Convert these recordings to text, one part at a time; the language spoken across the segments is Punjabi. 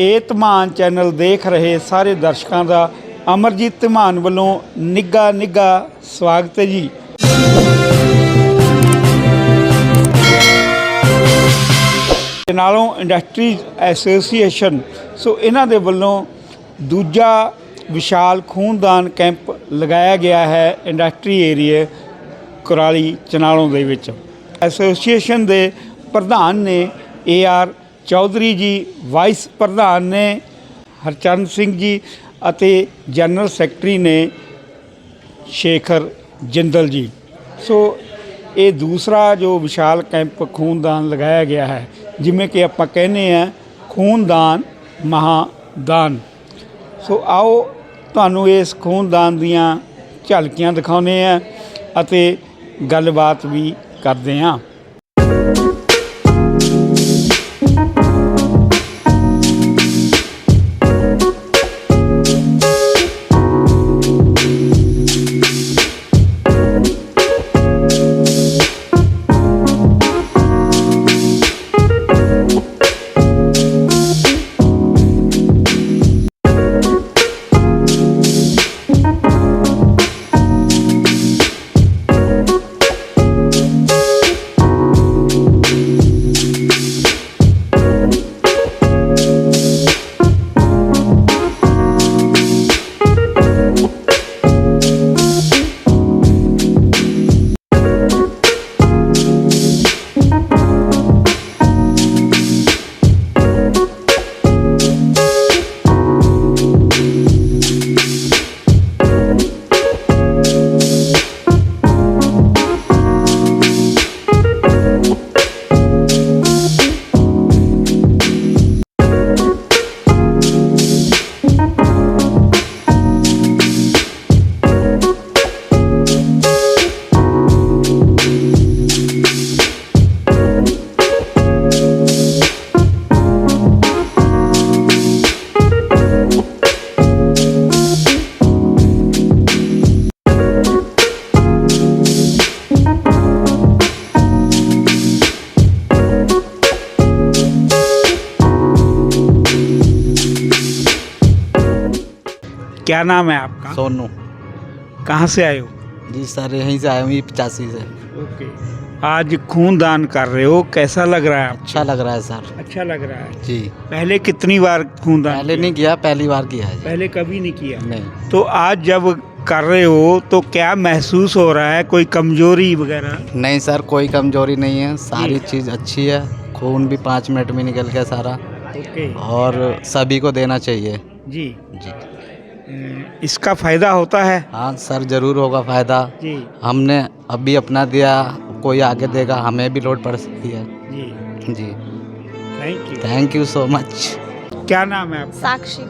ਇਹ ਧਮਾਨ ਚੈਨਲ ਦੇਖ ਰਹੇ ਸਾਰੇ ਦਰਸ਼ਕਾਂ ਦਾ ਅਮਰਜੀਤ ਧਮਾਨ ਵੱਲੋਂ ਨਿੱਘਾ ਨਿੱਘਾ ਸਵਾਗਤ ਹੈ ਜੀ। ਤੇ ਨਾਲੋਂ ਇੰਡਸਟਰੀਜ਼ ਐਸੋਸੀਏਸ਼ਨ, ਸੋ ਇਹਨਾਂ ਦੇ ਵੱਲੋਂ ਦੂਜਾ ਵਿਸ਼ਾਲ ਖੂਨਦਾਨ ਕੈਂਪ ਲਗਾਇਆ ਗਿਆ ਹੈ ਇੰਡਸਟਰੀ ਏਰੀਆ ਕੁਰਾਲੀ ਚਨਾਲੋਂ ਦੇ ਵਿੱਚ। ਐਸੋਸੀਏਸ਼ਨ ਦੇ ਪ੍ਰਧਾਨ ਨੇ ਏ ਆਰ ਚੌਧਰੀ ਜੀ, ਵਾਈਸ ਪ੍ਰਧਾਨ ਨੇ ਹਰਚਰਨ ਸਿੰਘ ਜੀ ਅਤੇ ਜਨਰਲ ਸੈਕਟਰੀ ਨੇ ਸ਼ੇਖਰ ਜਿੰਦਲ ਜੀ। ਸੋ ਇਹ ਦੂਸਰਾ ਜੋ ਵਿਸ਼ਾਲ ਕੈਂਪ ਖੂਨਦਾਨ ਲਗਾਇਆ ਗਿਆ ਹੈ, ਜਿਵੇਂ ਕਿ ਆਪਾਂ ਕਹਿੰਦੇ ਆ ਖੂਨਦਾਨ ਮਹਾਦਾਨ। ਸੋ ਆਓ ਤੁਹਾਨੂੰ ਇਸ ਖੂਨਦਾਨ ਦੀਆਂ ਝਲਕੀਆਂ ਦਿਖਾਉਂਦੇ ਆ ਅਤੇ ਗੱਲਬਾਤ ਵੀ ਕਰਦੇ ਹਾਂ। क्या नाम है आपका? सोनू। कहाँ से आए हो? जी सर यहीं से आया हूँ पचासी से। ओके। आज खूनदान कर रहे हो कैसा लग रहा है आपको? अच्छा लग रहा है सर। अच्छा लग रहा है? जी। पहले कितनी बार खूनदान पहले किया? नहीं किया? पहली बार किया है जी। पहले कभी नहीं किया? नहीं। तो आज जब कर रहे हो तो क्या महसूस हो रहा है? कोई कमज़ोरी वगैरह? नहीं सर कोई कमज़ोरी नहीं है। सारी चीज़ अच्छी है। खून भी पाँच मिनट में निकल गया सारा। ओके। और सभी को देना चाहिए। जी। जी। इसका फ़ायदा होता है? हाँ सर ज़रूर होगा फ़ायदा। जी। हमने अभी अपना दिया कोई आगे देगा हमें भी लोड पड़ सकती है। जी। जी। Thank you thank you so much क्या नाम है आपका? साक्षी।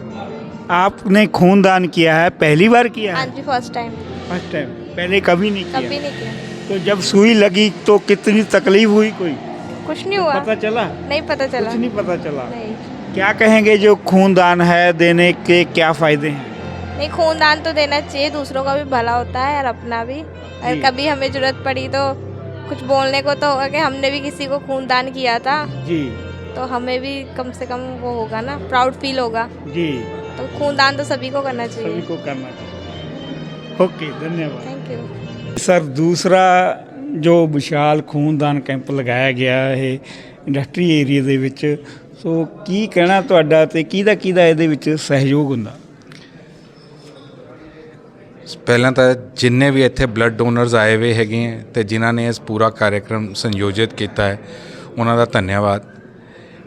आपने खून दान किया है? पहली बार किया हाँ? है जी फ़र्स्ट टाइम फ़र्स्ट टाइम पहले कभी नहीं किया? कभी नहीं किया। तो जब सुई लगी तो कितनी तकलीफ़ हुई कोई? कुछ नहीं हुआ। पता चला? नहीं पता चला। कुछ नहीं पता चला? नहीं। क्या कहेंगे जो खून दान है देने के क्या फ़ायदे हैं? नहीं खूनदान तो देना चाहिए दूसरों का भी भला होता है और अपना भी अगर जी। कभी हमें जरूरत पड़ी तो कुछ बोलने को तो होगा कि हमने भी किसी को खूनदान किया था जी तो हमें भी कम से कम वो होगा ना प्राउड फील होगा जी तो खूनदान तो सभी को करना सभी चाहिए को करना चाहिए ओके धन्यवाद थैंक यू ਸਰ ਦੂਸਰਾ ਜੋ ਵਿਸ਼ਾਲ ਖੂਨਦਾਨ ਕੈਂਪ ਲਗਾਇਆ ਗਿਆ ਹੈ ਇੰਡਸਟਰੀ ਏਰੀਆ ਦੇ ਵਿੱਚ ਸੋ ਕੀ ਕਹਿਣਾ ਤੁਹਾਡਾ ਤੇ ਕਿਹਦਾ ਕਿਹਦਾ ਇਹਦੇ ਵਿੱਚ ਸਹਿਯੋਗ ਹੁੰਦਾ ਪਹਿਲਾਂ ਤਾਂ ਜਿੰਨੇ ਵੀ ਇੱਥੇ ਬਲੱਡ ਡੋਨਰਸ ਆਏ ਹੋਏ ਹੈਗੇ ਹੈ ਤੇ ਜਿਨ੍ਹਾਂ ਨੇ ਇਸ ਪੂਰਾ ਕਾਰਜਕ੍ਰਮ ਸੰਯੋਜਿਤ ਕੀਤਾ ਹੈ ਉਹਨਾਂ ਦਾ ਧੰਨਵਾਦ।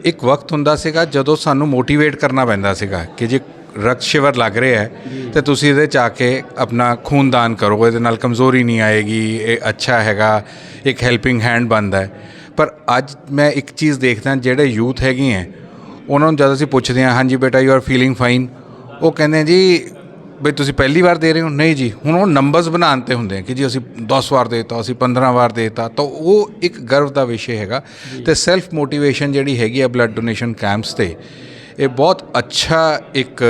ਇੱਕ ਵਕਤ ਹੁੰਦਾ ਸੀਗਾ ਜਦੋਂ ਸਾਨੂੰ ਮੋਟੀਵੇਟ ਕਰਨਾ ਪੈਂਦਾ ਸੀਗਾ ਕਿ ਜੇ ਰਕਤ ਸ਼ਿਵਰ ਲੱਗ ਰਿਹਾ ਹੈ ਤੇ ਤੁਸੀਂ ਇਹਦੇ ਚ ਆ ਕੇ ਆਪਣਾ ਖੂਨ ਦਾਨ ਕਰੋ ਇਹਦੇ ਨਾਲ ਕਮਜ਼ੋਰੀ ਨਹੀਂ ਆਏਗੀ ਇਹ ਅੱਛਾ ਹੈਗਾ ਇੱਕ ਹੈਲਪਿੰਗ ਹੈਂਡ ਬਣਦਾ ਹੈ। ਪਰ ਅੱਜ ਮੈਂ ਇੱਕ ਚੀਜ਼ ਦੇਖਦਾ ਜਿਹੜੇ ਯੂਥ ਹੈਗੇ ਹੈ ਉਹਨਾਂ ਨੂੰ ਜਦ ਅਸੀਂ ਪੁੱਛਦੇ ਹਾਂ ਹਾਂਜੀ ਬੇਟਾ ਯੂ ਆਰ ਫੀਲਿੰਗ ਫਾਈਨ ਉਹ ਕਹਿੰਦੇ ਜੀ ਬਈ ਤੁਸੀਂ ਪਹਿਲੀ ਵਾਰ ਦੇ ਰਹੇ ਹੋ? ਨਹੀਂ ਜੀ। ਹੁਣ ਉਹ ਨੰਬਰਸ ਬਣਾਉਣ ਤੇ ਹੁੰਦੇ ਆ ਕਿ ਜੀ ਅਸੀਂ 10 ਵਾਰ ਦੇਤਾ ਅਸੀਂ 15 ਵਾਰ ਦੇਤਾ। ਤਾਂ ਉਹ ਇੱਕ ਗਰਵ ਦਾ ਵਿਸ਼ੇ ਹੈਗਾ। ਤੇ ਸੈਲਫ ਮੋਟੀਵੇਸ਼ਨ ਜਿਹੜੀ ਹੈਗੀ ਆ ਬਲੱਡ ਡੋਨੇਸ਼ਨ ਕੈਂਪਸ ਤੇ ਇਹ ਬਹੁਤ ਅੱਛਾ ਇੱਕ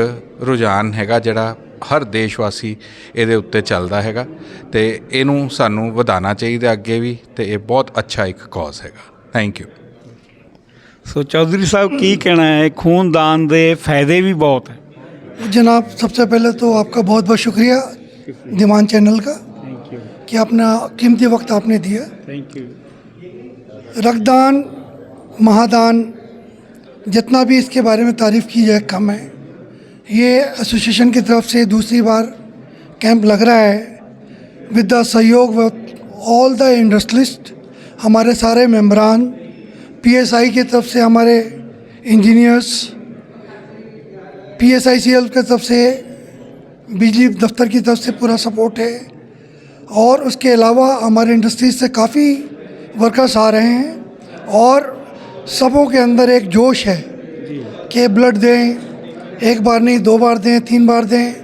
ਰੁਝਾਨ ਹੈਗਾ ਜਿਹੜਾ ਹਰ ਦੇਸ਼ ਵਾਸੀ ਇਹਦੇ ਉੱਤੇ ਚੱਲਦਾ ਹੈਗਾ। ਤੇ ਇਹਨੂੰ ਸਾਨੂੰ ਵਧਾਉਣਾ ਚਾਹੀਦਾ ਅੱਗੇ ਵੀ ਤੇ ਇਹ ਬਹੁਤ ਅੱਛਾ ਇੱਕ ਕਾਜ਼ ਹੈਗਾ। ਥੈਂਕ ਯੂ ਸੋ ਚੌਧਰੀ ਸਾਹਿਬ ਕੀ ਕਹਿਣਾ ਹੈ? ਖੂਨਦਾਨ ਦੇ ਫਾਇਦੇ ਵੀ ਬਹੁਤ ਹੈ। जनाब सबसे पहले तो आपका बहुत बहुत शुक्रिया दिमान चैनल का कि अपना कीमती वक्त आपने दिया। रक्तदान महादान जितना भी इसके बारे में तारीफ़ की जाए कम है। ये एसोसिएशन की तरफ़ से दूसरी बार कैंप लग रहा है। विद द सहयोग ऑल द इंडस्ट्रिस्ट हमारे सारे मेम्बरान पीएसआई की तरफ़ से हमारे इंजीनियर्स पीएसआईसीएल की तरफ़ से, बिजली दफ्तर की तरफ़ से पूरा सपोर्ट है। और उसके अलावा हमारे इंडस्ट्रीज़ से काफ़ी वर्कर्स आ रहे हैं और सबों के अंदर एक जोश है कि ब्लड दें, एक बार नहीं, दो बार दें, तीन बार दें।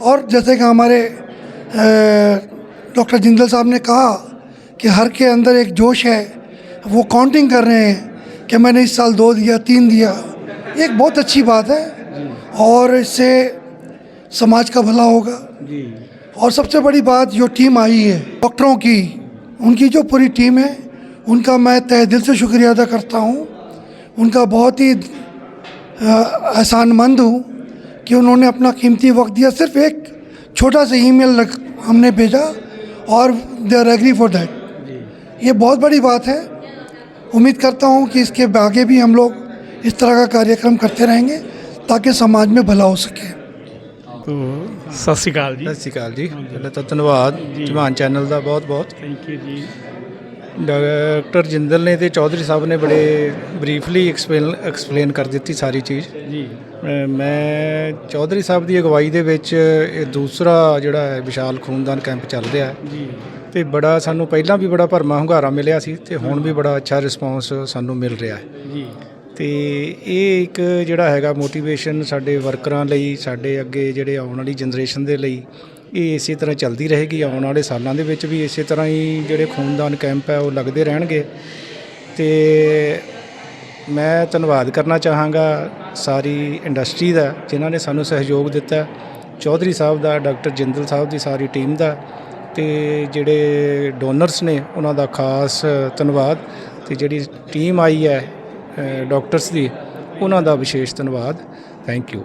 और जैसे कि हमारे डॉक्टर जिंदल साहब ने कहा कि हर के अंदर एक जोश है, वो काउंटिंग कर रहे हैं कि मैंने इस साल दो दिया, तीन दिया। एक बहुत अच्छी बात है। और इससे समाज का भला होगा। ਜੀ और सबसे बड़ी बात जो टीम आई है डॉक्टरों की उनकी जो पूरी टीम है उनका मैं तय दिल से शुक्रिया अदा करता हूँ। उनका बहुत ही एहसानमंद हूँ कि उन्होंने अपना कीमती वक्त दिया। सिर्फ़ एक छोटा सा ईमेल हमने भेजा और they are agree for that. ये बहुत बड़ी बात है। उम्मीद करता हूँ कि इसके आगे भी हम लोग इस तरह का कार्यक्रम करते रहेंगे। ਤਾਂ ਕਿ ਸਮਾਜ ਮੇਂ ਭਲਾ ਹੋ ਸਕੇ ਸਤਿ ਸ਼੍ਰੀ ਅਕਾਲ ਜੀ ਸਤਿ ਸ਼੍ਰੀ ਅਕਾਲ ਜੀ ਪਹਿਲਾਂ ਤਾਂ ਧੰਨਵਾਦ ਜਵਾਨ ਚੈਨਲ ਦਾ ਬਹੁਤ ਬਹੁਤ ਥੈਂਕ ਯੂ ਜੀ ਡਾਕਟਰ ਜਿੰਦਲ ਨੇ ਤੇ ਚੌਧਰੀ ਸਾਹਿਬ ਨੇ ਬੜੇ ਬਰੀਫਲੀ ਐਕਸਪਲੇਨ ਐਕਸਪਲੇਨ ਕਰ ਦਿੱਤੀ ਸਾਰੀ ਚੀਜ਼ ਜੀ ਮੈਂ ਚੌਧਰੀ ਸਾਹਿਬ ਦੀ ਅਗਵਾਈ ਦੇ ਵਿੱਚ ਇਹ ਦੂਸਰਾ ਜਿਹੜਾ ਹੈ ਵਿਸ਼ਾਲ ਖੂਨਦਾਨ ਕੈਂਪ ਚੱਲ ਰਿਹਾ ਹੈ ਜੀ ਤੇ ਬੜਾ ਸਾਨੂੰ ਪਹਿਲਾਂ ਵੀ ਬੜਾ ਭਰਮਾ ਹੁੰਗਾਰਾ ਮਿਲਿਆ ਸੀ ਤੇ ਹੁਣ ਵੀ ਬੜਾ ਅੱਛਾ ਰਿਸਪੌਂਸ ਸਾਨੂੰ ਮਿਲ ਰਿਹਾ ਹੈ ਜੀ ਤੇ ਇਹ ਇੱਕ ਜਿਹੜਾ ਹੈਗਾ ਮੋਟੀਵੇਸ਼ਨ ਸਾਡੇ ਵਰਕਰਾਂ ਲਈ, ਸਾਡੇ ਅੱਗੇ ਜਿਹੜੇ ਆਉਣ ਵਾਲੀ ਜਨਰੇਸ਼ਨ ਦੇ ਲਈ, ਇਹ ਇਸੇ ਤਰ੍ਹਾਂ ਚੱਲਦੀ ਰਹੇਗੀ। ਆਉਣ ਵਾਲੇ ਸਾਲਾਂ ਦੇ ਵਿੱਚ ਵੀ ਇਸੇ ਤਰ੍ਹਾਂ ਹੀ ਜਿਹੜੇ ਖੂਨਦਾਨ ਕੈਂਪ ਹੈ, ਉਹ ਲੱਗਦੇ ਰਹਿਣਗੇ। ਤੇ ਮੈਂ ਧੰਨਵਾਦ ਕਰਨਾ ਚਾਹਾਂਗਾ ਸਾਰੀ ਇੰਡਸਟਰੀ ਦਾ, ਜਿਨ੍ਹਾਂ ਨੇ ਸਾਨੂੰ ਸਹਿਯੋਗ ਦਿੱਤਾ। ਚੌਧਰੀ ਸਾਹਿਬ ਦਾ, ਡਾਕਟਰ ਜਿੰਦਲ ਸਾਹਿਬ ਦੀ ਸਾਰੀ ਟੀਮ ਦਾ, ਤੇ ਜਿਹੜੇ ਡੋਨਰਸ ਨੇ, ਉਹਨਾਂ ਦਾ ਖਾਸ ਧੰਨਵਾਦ। ਤੇ ਜਿਹੜੀ ਟੀਮ ਆਈ ਹੈ ਡਾਕਟਰਸ ਦੀ ਉਹਨਾਂ ਦਾ ਵਿਸ਼ੇਸ਼ ਧੰਨਵਾਦ। ਥੈਂਕ ਯੂ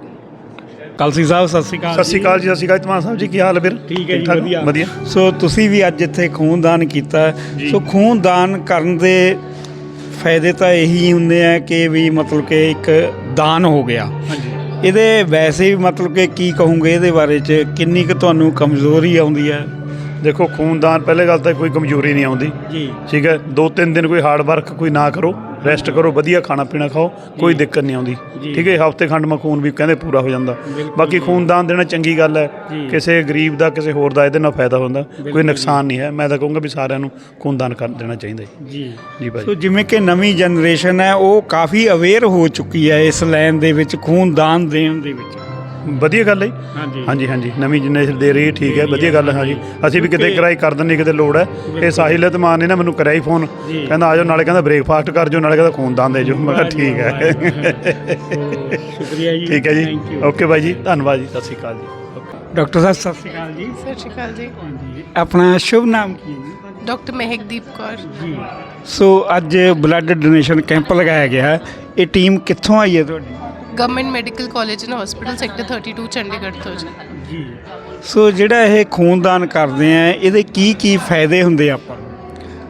ਕਲਸੀ ਸਾਹਿਬ ਸਤਿ ਸ਼੍ਰੀ ਅਕਾਲ ਸਤਿ ਸ਼੍ਰੀ ਅਕਾਲ ਜੀ ਸਤਿ ਸ਼੍ਰੀ ਅਕਾਲ ਧਮਾਨ ਸਾਹਿਬ ਜੀ ਕੀ ਹਾਲ ਹੈ ਵੀਰ? ਠੀਕ ਹੈ ਜੀ ਠਾਕ? ਵਧੀਆ। ਵਧੀਆ। ਸੋ ਤੁਸੀਂ ਵੀ ਅੱਜ ਇੱਥੇ ਖੂਨਦਾਨ ਕੀਤਾ। ਸੋ ਖੂਨਦਾਨ ਕਰਨ ਦੇ ਫਾਇਦੇ ਤਾਂ ਇਹੀ ਹੁੰਦੇ ਆ ਕਿ ਵੀ ਮਤਲਬ ਕਿ ਇੱਕ ਦਾਨ ਹੋ ਗਿਆ। ਹਾਂਜੀ। ਇਹਦੇ ਵੈਸੇ ਵੀ ਮਤਲਬ ਕਿ ਕੀ ਕਹੋਗੇ ਇਹਦੇ ਬਾਰੇ ਚ? ਕਿੰਨੀ ਕੁ ਤੁਹਾਨੂੰ ਕਮਜ਼ੋਰੀ ਆਉਂਦੀ ਹੈ? ਦੇਖੋ ਖੂਨਦਾਨ ਪਹਿਲੇ ਗੱਲ ਤਾਂ ਕੋਈ ਕਮਜ਼ੋਰੀ ਨਹੀਂ ਆਉਂਦੀ। ਜੀ। ਠੀਕ ਹੈ? ਦੋ ਤਿੰਨ ਦਿਨ ਕੋਈ ਹਾਰਡ ਵਰਕ ਕੋਈ ਨਾ ਕਰੋ। ਰੈਸਟ ਕਰੋ ਵਧੀਆ ਖਾਣਾ ਪੀਣਾ ਖਾਓ ਕੋਈ ਦਿੱਕਤ ਨਹੀਂ ਆਉਂਦੀ। ਠੀਕ ਹੈ ਹਫ਼ਤੇ ਖੰਡ ਮਾ ਖੂਨ ਵੀ ਕਹਿੰਦੇ ਪੂਰਾ ਹੋ ਜਾਂਦਾ। ਬਾਕੀ ਖੂਨਦਾਨ ਦੇਣਾ ਚੰਗੀ ਗੱਲ ਹੈ। ਕਿਸੇ ਗਰੀਬ ਦਾ ਕਿਸੇ ਹੋਰ ਦਾ ਇਹਦੇ ਨਾਲ ਫਾਇਦਾ ਹੁੰਦਾ। ਕੋਈ ਨੁਕਸਾਨ ਨਹੀਂ ਹੈ। ਮੈਂ ਤਾਂ ਕਹੂੰਗਾ ਵੀ ਸਾਰਿਆਂ ਨੂੰ ਖੂਨਦਾਨ ਕਰ ਦੇਣਾ ਚਾਹੀਦਾ ਜੀ। ਜੀ। ਜੀ ਸੋ ਭਾਈ ਜਿਵੇਂ ਕਿ ਨਵੀਂ ਜਨਰੇਸ਼ਨ ਹੈ ਉਹ ਕਾਫੀ ਅਵੇਅਰ ਹੋ ਚੁੱਕੀ ਹੈ ਇਸ ਲਾਈਨ ਦੇ ਵਿੱਚ ਖੂਨਦਾਨ ਦੇਣ ਦੇ ਵਿੱਚ। ਵਧੀਆ ਗੱਲ ਹੈ ਜੀ। ਹਾਂਜੀ। ਹਾਂਜੀ ਹਾਂਜੀ। ਨਵੀਂ ਜਨਰੇਸ਼ਨ ਦੇ ਰਹੀ ਹੈ, ਠੀਕ ਹੈ ਵਧੀਆ ਗੱਲ ਹੈ ਹਾਂਜੀ। ਅਸੀਂ ਵੀ ਕਿਤੇ ਕਿਰਾਏ ਕਰ ਦਿੰਦੇ ਕਿਤੇ ਲੋੜ ਹੈ। ਇਹ ਸਾਹਿਲ ਧਮਾਨ ਨੇ ਨਾ ਮੈਨੂੰ ਕਰਿਆ ਹੀ ਫੋਨ। ਜੀ। ਕਹਿੰਦਾ ਆਜੋ ਨਾਲੇ ਕਹਿੰਦਾ ਬ੍ਰੇਕਫਾਸਟ ਕਰ ਜੋ ਨਾਲੇ ਕਹਿੰਦਾ ਖੂਨਦਾਨ ਦੇ ਜੋ ਮੈਂ ਕਿਹਾ ਠੀਕ ਹੈ। ਸ਼ੁਕਰੀਆ ਜੀ। ਠੀਕ ਹੈ ਜੀ। Thank you. ਓਕੇ ਬਾਈ ਜੀ। ਧੰਨਵਾਦ ਜੀ। ਸਤਿ ਸ਼੍ਰੀ ਅਕਾਲ ਜੀ। ਡਾਕਟਰ ਸਾਹਿਬ ਸਤਿ ਸ਼੍ਰੀ ਅਕਾਲ ਜੀ। ਸਤਿ ਸ਼੍ਰੀ ਅਕਾਲ ਜੀ। ਹਾਂਜੀ। ਆਪਣਾ ਸ਼ੁਭ ਨਾਮ ਕੀ ਹੈ ਜੀ? ਡਾਕਟਰ ਮਹਿਕਦੀਪ ਕੌਰ। ਜੀ। ਸੋ ਅੱਜ ਬਲੱਡ ਡੋਨੇਸ਼ਨ ਕੈਂਪ ਲਗਾਇਆ ਗਿਆ ਹੈ। ਇਹ ਟੀਮ ਕਿੱਥੋਂ ਆਈ ਹੈ ਤੁਹਾਡੀ? Government medical college and hospital sector 32 Chandigarh ਤੋਂ ਜੀ। ਜੀ। ਸੋ ਜਿਹੜਾ ਇਹ ਖੂਨਦਾਨ ਕਰਦੇ ਆ ਇਹਦੇ ਕੀ ਕੀ ਫਾਇਦੇ ਹੁੰਦੇ ਆ ਆਪਾਂ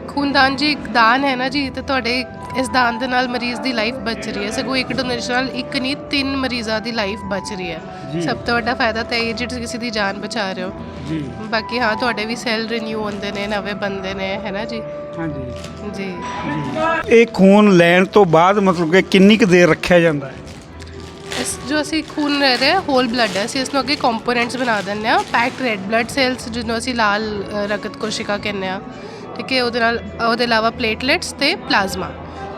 ਖੂਨਦਾਨ ਜੀ ਇੱਕ ਦਾਨ ਹੈ ਨਾ ਜੀ ਤੇ ਤੁਹਾਡੇ ਇਸ ਦਾਨ ਦੇ ਨਾਲ ਮਰੀਜ਼ ਦੀ ਲਾਈਫ ਬਚ ਰਹੀ ਹੈ। ਸਗੋਂ ਇੱਕ ਡੋਨੇਸ਼ਨ ਨਾਲ ਇੱਕ ਨਹੀਂ ਤਿੰਨ ਮਰੀਜ਼ਾਂ ਦੀ ਲਾਈਫ ਬਚ ਰਹੀ ਹੈ। ਸਭ ਤੋਂ ਵੱਡਾ ਫਾਇਦਾ ਤਾਂ ਇਹ ਜਿਹੜੇ ਕਿਸੇ ਦੀ ਜਾਨ ਬਚਾ ਰਹੇ ਹੋ। ਜੀ। ਬਾਕੀ ਹਾਂ ਤੁਹਾਡੇ ਵੀ ਸੈੱਲ ਰੀਨਿਊ ਹੁੰਦੇ ਨੇ ਨਵੇਂ ਬੰਦੇ ਨੇ ਹੈ ਨਾ ਜੀ? ਹਾਂਜੀ। ਜੀ। ਇਹ ਖੂਨ ਲੈਣ ਤੋਂ ਬਾਅਦ ਮਤਲਬ ਕਿ ਕਿੰਨੀ ਕੁ ਦੇਰ ਰੱਖਿਆ ਜਾਂਦਾ ਹੈ? ਜੋ ਅਸੀਂ ਖੂਨ ਲੈ ਰਹੇ ਹਾਂ ਹੋਲ ਬਲੱਡ ਹੈ। ਅਸੀਂ ਇਸ ਨੂੰ ਅੱਗੇ ਕੰਪੋਨੈਂਟਸ ਬਣਾ ਦਿੰਦੇ ਹਾਂ। ਪੈਕਡ ਰੈੱਡ ਬਲੱਡ ਸੈਲਸ ਜਿਹਨੂੰ ਅਸੀਂ ਲਾਲ ਅ, ਰਕਤ ਕੋਸ਼ਿਕਾ ਕਹਿੰਦੇ ਹਾਂ। ਠੀਕ ਹੈ ਉਹਦੇ ਨਾਲ ਉਹਦੇ ਇਲਾਵਾ ਪਲੇਟਲੈਟਸ ਤੇ ਪਲਾਜ਼ਮਾ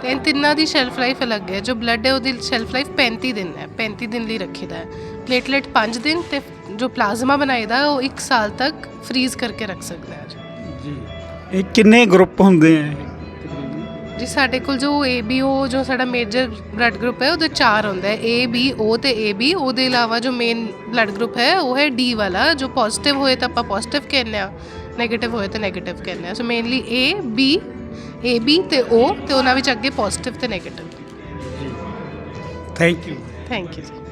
ਤੇ ਇਹ ਤਿੰਨਾਂ ਦੀ ਸ਼ੈਲਫ ਲਾਈਫ ਅਲੱਗ ਹੈ। ਜੋ ਬਲੱਡ ਹੈ ਉਹਦੀ ਸ਼ੈਲਫ ਲਾਈਫ 35 ਦਿਨ ਹੈ। 35 ਦਿਨ ਲਈ ਰੱਖੀਦਾ ਹੈ। ਪਲੇਟਲੈਟ 5 ਦਿਨ ਤੇ ਜੋ ਪਲਾਜ਼ਮਾ ਬਣਾਈਦਾ ਉਹ 1 ਸਾਲ ਤੱਕ ਫਰੀਜ਼ ਕਰਕੇ ਰੱਖ ਸਕਦਾ ਹੈ। ਜੀ। ਇਹ ਕਿੰਨੇ ਗਰੁੱਪ ਹੁੰਦੇ ਆ? ਜੀ ਸਾਡੇ ਕੋਲ ਜੋ ਏ ਬੀ ਓ ਜੋ ਸਾਡਾ ਮੇਜਰ ਬਲੱਡ ਗਰੁੱਪ ਹੈ ਉਹਦੇ ਚਾਰ ਹੁੰਦਾ ਹੈ। A B O ਤੇ ਬੀ ਉਹਦੇ ਇਲਾਵਾ ਜੋ ਮੇਨ ਬਲੱਡ ਗਰੁੱਪ ਹੈ ਉਹ ਹੈ ਡੀ ਵਾਲਾ। ਜੋ ਪੋਜ਼ਿਟਿਵ ਹੋਏ ਤਾਂ ਆਪਾਂ ਪੋਜ਼ਿਟਿਵ ਕਹਿੰਦੇ ਆ 네ਗੇਟਿਵ ਹੋਏ ਤਾਂ 네ਗੇਟਿਵ ਕਹਿੰਦੇ ਆ so mainly A B A B ਤੇ ਓ ਤੇ ਉਹਨਾਂ ਵਿੱਚ ਅੱਗੇ ਪੋਜ਼ਿਟਿਵ ਤੇ negative thank you thank you ਜੀ